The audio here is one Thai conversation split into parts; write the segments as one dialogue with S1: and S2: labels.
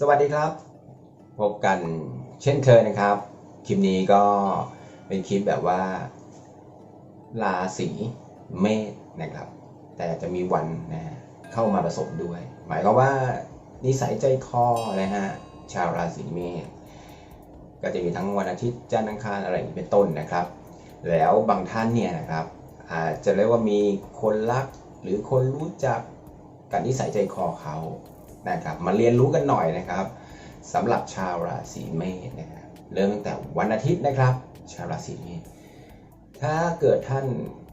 S1: สวัสดีครับ พบกันเช่นเคยนะครับ คลิปนี้ก็เป็นคลิปแบบว่าราศีเมษนะครับ แต่จะมีวันนะเข้ามาผสมด้วย หมายความว่านิสัยใจคอนะฮะชาวราศีเมษก็จะมีทั้งวันอาทิตย์จันทร์อังคารอะไรอย่างนี้เป็นต้นนะครับ แล้วบางท่านเนี่ยนะครับอาจจะเรียกว่ามีคนรักหรือคนรู้จักกับนิสัยใจคอเขา นะครับมาเรียนรู้กันหน่อยนะครับสำหรับชาวราศีเมษนะครับเริ่มตั้งแต่วันอาทิตย์นะครับ ชาวราศีเมษถ้าเกิดท่าน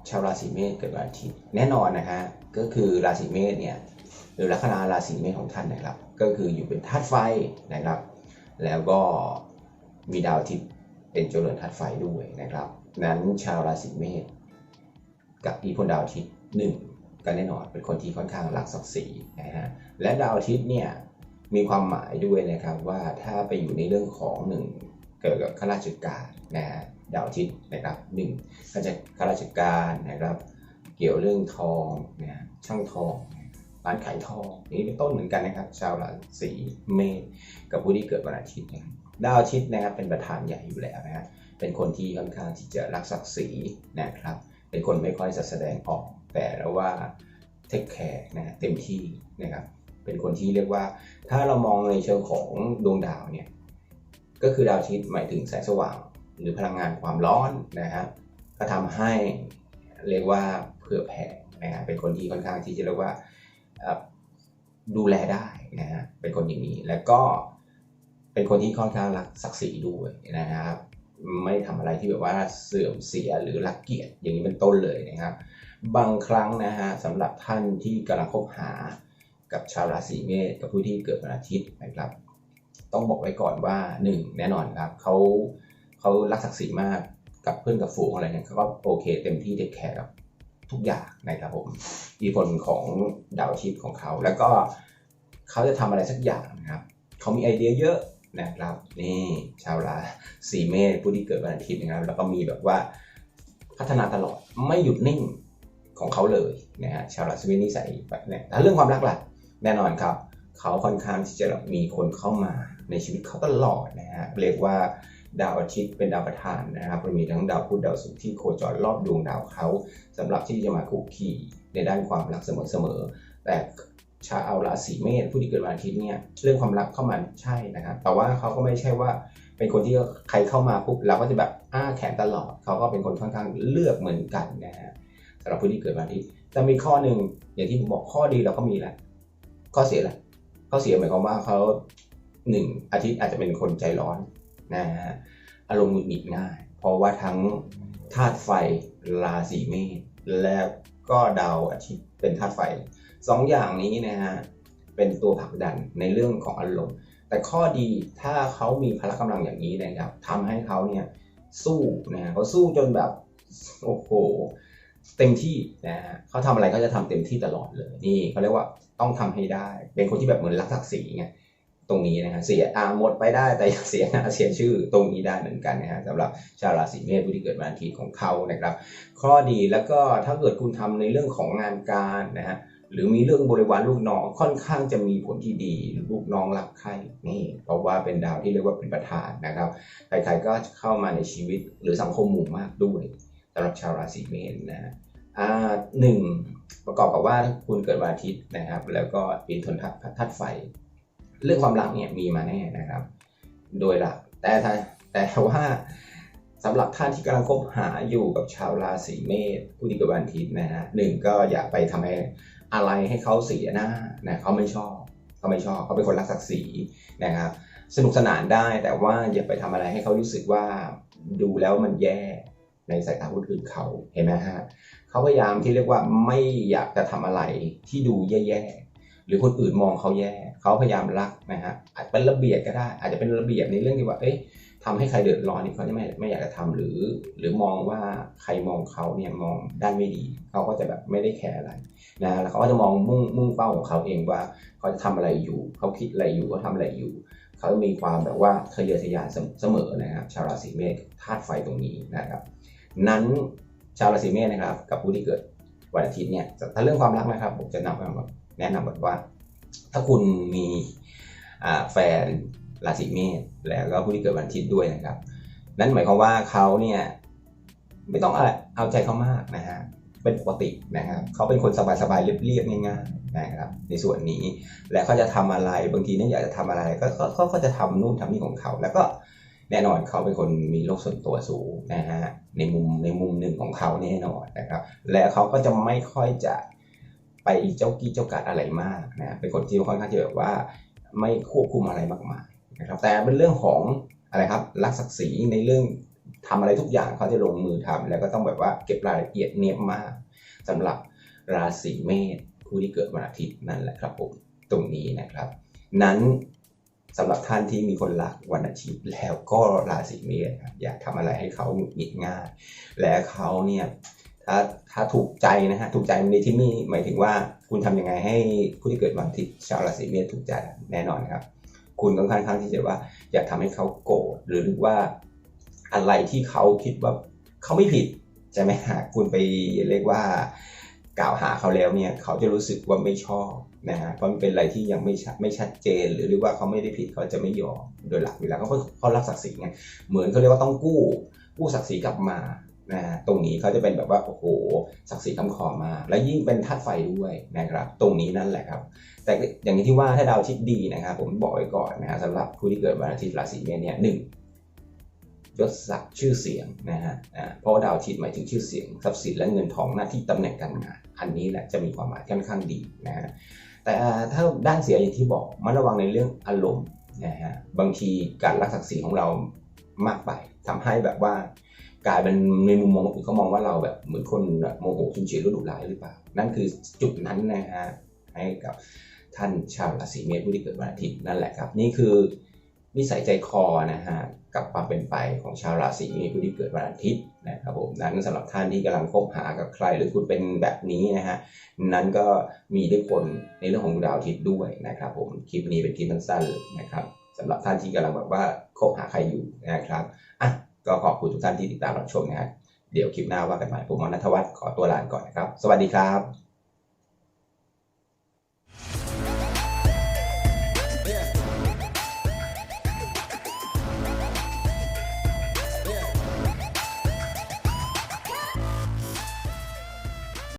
S1: ชาวราศีเมษเกิดวันอาทิตย์แน่นอนนะฮะก็คือราศีเมษเนี่ยหรือลัคนาราศีเมษของท่านนะครับ ก็คืออยู่เป็นธาตุไฟนะครับ แล้วก็มีดาวอาทิตย์เป็นจุลเรือนธาตุไฟด้วยนะครับ นั้นชาวราศีเมษกับอีพลดาวอาทิตย์หนึ่ง ก็แน่นอนเป็นคนที่ค่อนข้างรักศักดิ์ศรีนะฮะและดาวอาทิตย์เนี่ยมีความหมายด้วยนะครับว่าถ้าไปอยู่ในเรื่องของหนึ่งเกี่ยวกับข้าราชการนะฮะดาวอาทิตย์นะครับหนึ่งก็จะข้าราชการนะครับ เกี่ยวเรื่องทองนะฮะช่างทองร้านขายทองนี่เป็นต้นเหมือนกันนะครับ ชาวราศีเมษกับผู้ที่เกิดวันอาทิตย์นะดาวอาทิตย์นะครับเป็นประธานใหญ่อยู่แล้วนะฮะเป็นคนที่ค่อนข้างที่จะรักศักดิ์ศรีนะครับ เป็นคนไม่ค่อยจะแสดงออก แต่แล้วว่าเทคแคร์นะเต็มที่นะครับเป็นคนที่เรียกว่าถ้าเรามองในเชิงของดวงดาวเนี่ยก็คือดาวอาทิตย์หมายถึงแสงสว่าง หรือพลังงานความร้อนนะครับก็ทำให้เรียกว่าเผื่อแผ่นะฮะเป็นคนที่ค่อนข้างที่จะเรียกว่าดูแลได้นะฮะเป็นคนอย่างนี้แล้วก็เป็นคนที่ค่อนข้างรักศักดิ์ศรีด้วยนะครับไม่ทำอะไรที่แบบว่าเสื่อมเสียหรือรักเกียรติอย่างนี้เป็นต้นเลยนะครับ บางครั้งนะฮะสำหรับท่านที่กำลังคบหากับชาวราศีเมษกับผู้ที่เกิดวันอาทิตย์นะครับ ต้องบอกไว้ก่อนว่าหนึ่งแน่นอนครับเขาเขารักศักดิ์ศรีมากกับเพื่อนกับฝูงอะไรเนี่ยเขาก็โอเคเต็มที่เทคแคร์กับทุกอย่างนะครับผมมีผลของดาวอาทิตย์ของเขา แล้วก็เขาจะทำอะไรสักอย่างนะครับเขามีไอเดียเยอะนะครับ นี่ชาวราศีเมษผู้ที่เกิดวันอาทิตย์นะครับ แล้วก็มีแบบว่าพัฒนาตลอดไม่หยุดนิ่ง ของเขาเลยนะฮะชาวราศีเมษนิสัยแบบนี้แล้วเรื่องความรักล่ะแน่นอนครับเขาค่อนข้างที่จะมีคนเข้ามาในชีวิตเขาตลอดนะฮะเรียกว่าดาวอาทิตย์เป็นดาวประธานนะครับมีทั้งดาวพุธดาวศุกร์ที่โคจรรอบดวงดาวเขาสำหรับที่จะมาคุกคีในด้านความรักเสมอๆแต่ชาวราศีเมษผู้ที่เกิดวันอาทิตย์เนี่ยเรื่องความรักเข้ามาใช่นะครับแต่ว่าเขาก็ไม่ใช่ว่าเป็นคนที่ใครเข้ามาปุ๊บเราก็จะแบบอ้าแขนตลอด เขาก็เป็นคนค่อนข้างเลือกเหมือนกันนะฮะ สำหรับผู้ที่เกิดวันอาทิตย์แต่มีข้อหนึ่งอย่างที่ผมบอกข้อดีเราก็มีแหละข้อเสียแหละข้อเสียหมายความว่าเขาหนึ่งอาทิตย์อาจจะเป็นคนใจร้อนนะฮะอารมณ์หงุดหงิดง่าย เพราะว่าทั้งธาตุไฟราศีเมษแล้วก็ดาวอาทิตย์เป็นธาตุไฟสองอย่างนี้นะฮะเป็นตัวผลักดันในเรื่องของอารมณ์ แต่ข้อดีถ้าเขามีพละกำลังอย่างนี้นะครับทำให้เขาเนี่ยสู้นะเขาสู้จนแบบโอ้โห เต็มที่นะฮะเขาทำอะไรก็จะทำเต็มที่ตลอดเลยนี่เขาเรียกว่าต้องทำให้ได้ เป็นคนที่แบบเหมือนรักศักดิ์ศรีไงตรงนี้นะฮะเสียอาหมดไปได้แต่อย่าเสียหน้าเสียชื่อตรงนี้ได้เหมือนกันนะฮะสำหรับชาวราศีเมษผู้ที่เกิดวันอาทิตย์ของเขานะครับ ข้อดีแล้วก็ถ้าเกิดคุณทำในเรื่องของงานการนะฮะหรือมีเรื่องบริวารลูกน้องค่อนข้างจะมีผลที่ดีลูกน้องรักใครนี่เพราะว่าเป็นดาวที่เรียกว่าเป็นประธานนะครับใครๆก็เข้ามาในชีวิตหรือสังคมหมู่มากด้วย สำหรับชาวราศีเมษนะฮะอ่าหนึ่งประกอบกับว่าถ้าคุณเกิดวันอาทิตย์นะครับ แล้วก็เป็นทนทัดธาตุไฟ เรื่องความรักเนี่ยมีมาแน่นะครับ โดยหลักแต่ถ้าแต่ว่าสำหรับท่านที่กำลังคบหาอยู่กับชาวราศีเมษผู้ที่เกิดวันอาทิตย์นะฮะหนึ่งก็อย่าไปทำให้อะไรให้เขาเสียหน้านะเขาไม่ชอบเขาไม่ชอบเขาเป็นคนรักศักดิ์ศรีนะครับสนุกสนานได้แต่ว่าอย่าไปทำอะไรให้เขารู้สึกว่าดูแล้วมันแย่ ในสายตาคนอื่นเขาเห็นไหมฮะเขาพยายามที่เรียกว่าไม่อยากจะทำอะไรที่ดูแย่ๆหรือคนอื่นมองเขาแย่เขาพยายามรักนะฮะอาจเป็นระเบียบก็ได้ อาจจะเป็นระเบียบในเรื่องที่ว่าเอ๊ะทำให้ใครเดือดร้อนนี่เขาจะไม่ไม่อยากจะทำหรือ หรือมองว่าใครมองเขาเนี่ยมองด้านไม่ดี เขาก็จะแบบไม่ได้แคร์อะไรนะแล้วเขาก็จะมองมุ่งมุ่งเป้าของเขาเองว่าเขาจะทำอะไรอยู่ เขาคิดอะไรอยู่เขาทำอะไรอยู่เขามีความแบบว่าทะเยอทะยานเสมอนะครับชาวราศีเมษธาตุไฟตรงนี้นะครับ นั้นชาวราศีเมษนะครับ กับผู้ที่เกิดวันอาทิตย์เนี่ยถ้าเรื่องความรักนะครับ ผมจะนำมาแนะนำแบบว่า ถ้าคุณมีแฟนราศีเมษแล้วก็ผู้ที่เกิดวันอาทิตย์ด้วยนะครับ นั่นหมายความว่าเขาเนี่ยไม่ต้องอะไรเอาใจเขามากนะฮะเป็นปกตินะครับเขาเป็นคนสบายๆเรียบๆง่ายๆนะครับ ในส่วนนี้และเขาจะทำอะไรบางทีเนี่ยอยากจะทำอะไร ก็ก็ก็ก็จะทำนู่นทำนี่ของเขา แล้วก็ แน่นอนเขาเป็นคนมีโลกส่วนตัวสูงนะฮะในมุมในมุมหนึ่งของเขาแน่นอนนะครับ และเขาก็จะไม่ค่อยจะไปเจ้ากี้เจ้ากัดอะไรมากนะเป็นคนที่ค่อนข้างที่แบบว่าไม่ควบคุมอะไรมากมายนะครับ แต่เป็นเรื่องของอะไรครับรักศักดิ์ศรีในเรื่องทำอะไรทุกอย่างเขาจะลงมือทำแล้วก็ต้องแบบว่าเก็บรายละเอียดเนียบมากสำหรับราศีเมษผู้ที่เกิดวันอาทิตย์นั่นแหละครับผมตรงนี้นะครับ นั้น สำหรับท่านที่มีคนรักวันอาทิตย์แล้วก็ราศีเมษครับอยากทำอะไรให้เขาหงุดหงิดง่าย และเขาเนี่ยถ้าถ้าถูกใจนะฮะถูกใจในที่นี่หมายถึงว่าคุณทำยังไงให้ผู้ที่เกิดวันอาทิตย์ชาวราศีเมษถูกใจแน่นอนครับ คุณต้องค่อนข้างที่จะว่า อยากทำให้เขาโกรธหรือว่าอะไรที่เขาคิดว่าเขาไม่ผิดใช่ไหมฮะคุณไปเรียกว่า กล่าวหาเขาแล้วเนี่ยเขาจะรู้สึกว่าไม่ชอบนะฮะเพราะมันเป็นอะไรที่ยังไม่ชัดไม่ชัดเจน หรือเรียกว่าเขาไม่ได้ผิดเขาจะไม่ยอมโดยหลักเวลาเขาเขารักศักดิ์ศรีไงเหมือนเขาเรียกว่าต้องกู้กู้ศักดิ์ศรีกลับมานะฮะตรงนี้เขาจะเป็นแบบว่าโอ้โหศักดิ์ศรีคำขอมา และยิ่งเป็นธาตุไฟด้วยนะครับ ตรงนี้นั่นแหละครับ แต่อย่างที่ว่าถ้าดาวอาทิตย์ดีนะครับผมบอกไว้ก่อนนะฮะสำหรับผู้ที่เกิดวันอาทิตย์ราศีเมษเนี่ยหนึ่งยศศักดิ์ชื่อเสียงนะฮะเพราะว่าดาวอาทิตย์หมายถึงชื่อเสียงทรัพย์สินและเงินทองหน้าที่ตำแหน่งการงาน อันนี้แหละจะมีความหมายค่อนข้างดีนะฮะแต่ถ้าด้านเสียอย่างที่บอกมันระวังในเรื่องอารมณ์นะฮะบางทีการรักศักดิ์ศรีของเรามากไปทำให้แบบว่ากลายเป็นในมุมมองอื่นเขามองว่าเราแบบเหมือนคนโมโหชุนเฉียวดุร้ายหรือเปล่า นั่นคือจุดนั้นนะฮะให้กับท่านชาวราศีเมษผู้ที่เกิดวันอาทิตย์นั่นแหละครับ นี่คือนิสัยใจคอนะฮะ กับความเป็นไปของชาวราศีมษผู้ที่เกิดวันอาทิตย์นะครับผมนั้นสำหรับท่านที่กำลังคบหากับใครหรือคุณเป็นแบบนี้นะฮะนั้นก็มีอิทธิพลในเรื่องของดาวอาทิตย์ด้วยนะครับผมคลิปนี้เป็นคลิปสั้นๆนะครับสำหรับท่านที่กำลังแบบว่าคบหาใครอยู่นะครับอะก็ขอบคุณทุกท่านที่ติดตามรับชมนะครับเดี๋ยวคลิปหน้าว่ากันใหม่ผมมนัทวัฒน์ขอตัวลาก่อนนะครับ สวัสดีครับ